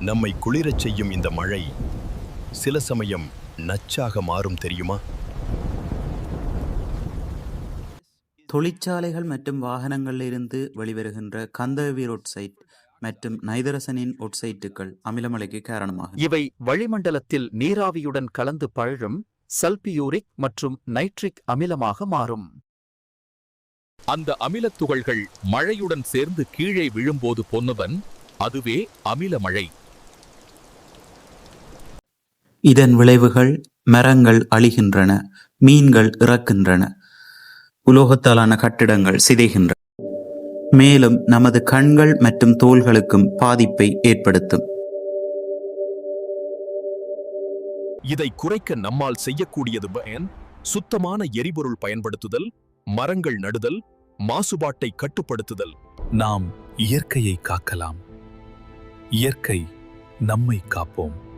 நம்மை குளிரச் செய்யும் இந்த மழை சில சமயம் நச்சாக மாறும் தெரியுமா? தொழிற்சாலைகள் மற்றும் வாகனங்களில் இருந்து வெளிவருகின்ற கந்தகவீர் ஒட்சைட் மற்றும் நைதரசனின் ஒட்சைட்டுகள் அமிலமலைக்கு காரணமாகும். இவை வளிமண்டலத்தில் நீராவியுடன் கலந்து பழழும் சல்பியூரிக் மற்றும் நைட்ரிக் அமிலமாக மாறும். அந்த அமிலத் துகள்கள் மழையுடன் சேர்ந்து கீழே விழும்போது பொன்னுவன் அதுவே அமில மழை இதன் விளைவுகள் மரங்கள் அழிகின்றன மீன்கள் இறக்கின்றன உலோகத்தாலான கட்டிடங்கள் சிதைகின்றன. மேலும் நமது கண்கள் மற்றும் தோள்களுக்கும் பாதிப்பை ஏற்படுத்தும். இதை குறைக்க நம்மால் செய்யக்கூடியது பயன் சுத்தமான எரிபொருள் பயன்படுத்துதல் மரங்கள் நடுதல் மாசுபாட்டை கட்டுப்படுத்துதல். நாம் இயற்கையை காக்கலாம். இயற்கை நம்மை காப்போம்.